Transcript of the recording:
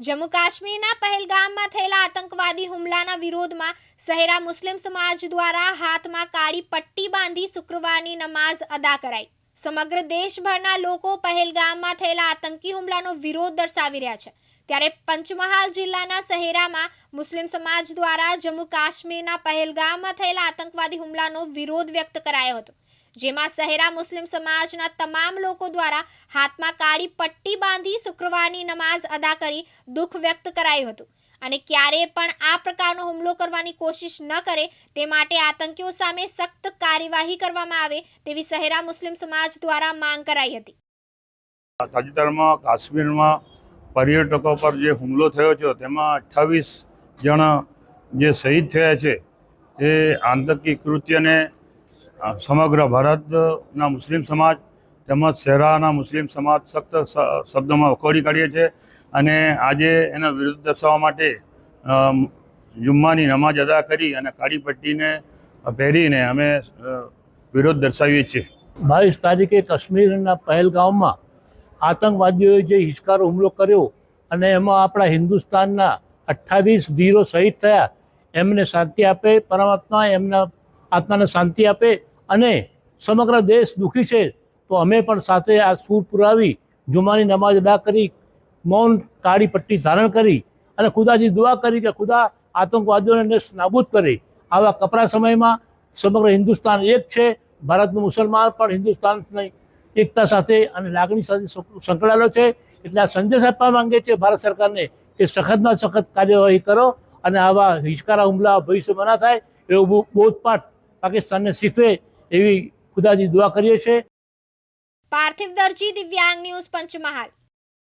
જમ્મુ કાશ્મીરના પહેલગામમાં થયેલા આતંકવાદી હુમલાના વિરોધમાં સહેરા મુસ્લિમ સમાજ દ્વારા હાથમાં કાળી પટ્ટી બાંધી શુક્રવારની નમાઝ અદા કરાઈ. સમગ્ર દેશભરના લોકો પહેલગામમાં થયેલા આતંકી હુમલાનો વિરોધ દર્શાવી રહ્યા છે. ત્યારે પંચમહાલ જિલ્લાના સહેરામાં મુસ્લિમ સમાજ દ્વારા જમ્મુ કાશ્મીરના પહેલગામમાં થયેલા આતંકવાદી હુમલાનો વિરોધ વ્યક્ત કરાયો હતો. જેમાં શહેરા મુસ્લિમ સમાજના તમામ લોકો દ્વારા હાથમાં કાળી પટ્ટી બાંધી શુક્રવારની નમાઝ અદા કરી દુઃખ વ્યક્ત કરાયું હતું. અને ક્યારેય પણ આ પ્રકારનો હુમલો કરવાની કોશિશ ન કરે તે માટે આતંકીઓ સામે સખ્ત કાર્યવાહી કરવામાં આવે તેવી શહેરા મુસ્લિમ સમાજ દ્વારા માંગ કરાઈ હતી. તાજેતરમાં કાશ્મીરમાં પર્યટકો પર જે હુમલો થયો છે, તેમાં અઠ્ઠાવીસ જણા જે શહીદ થયા છે એ આતંકી કૃત્યને સમગ્ર ભારતના મુસ્લિમ સમાજ તેમજ શહેરાના મુસ્લિમ સમાજ સખ્ત શબ્દોમાં વખોડી કાઢીએ છીએ અને આજે એના વિરુદ્ધ દર્શાવવા માટે જુમ્માની નમાજ અદા કરી અને કાળી પટ્ટીને પહેરીને અમે વિરોધ દર્શાવીએ છીએ. બાવીસ તારીખે કાશ્મીરના પહેલગામમાં આતંકવાદીઓએ જે હિચકારો હુમલો કર્યો અને એમાં આપણા હિન્દુસ્તાનના અઠ્ઠાવીસ વીરો શહીદ થયા, એમને શાંતિ આપે, પરમાત્મા એમના આત્માને શાંતિ આપે અને સમગ્ર દેશ દુઃખી છે, તો અમે પણ સાથે આ સૂર પુરાવી, જુમાની નમાજ અદા કરી, મૌન કાળી પટ્ટી ધારણ કરી અને ખુદાજી દુઆ કરી કે ખુદા આતંકવાદીઓને નાબૂદ કરે. આવા કપરા સમયમાં સમગ્ર હિન્દુસ્તાન એક છે, ભારતનું મુસલમાન પણ હિન્દુસ્તાનની એકતા સાથે અને લાગણી સાથે સંકળાયેલો છે. એટલે આ સંદેશ આપવા માંગે છે ભારત સરકારને કે સખતમાં સખત કાર્યવાહી કરો અને આવા હિચકારા હુમલા ભવિષ્યમાં ના થાય એવો બોધપાઠ પાકિસ્તાનને શીખવે એવી ખુદાજી દુઆ કરીએ છીએ. પાર્થિવ દરજી દિવ્યાંગ ન્યૂઝ પંચમહાલ.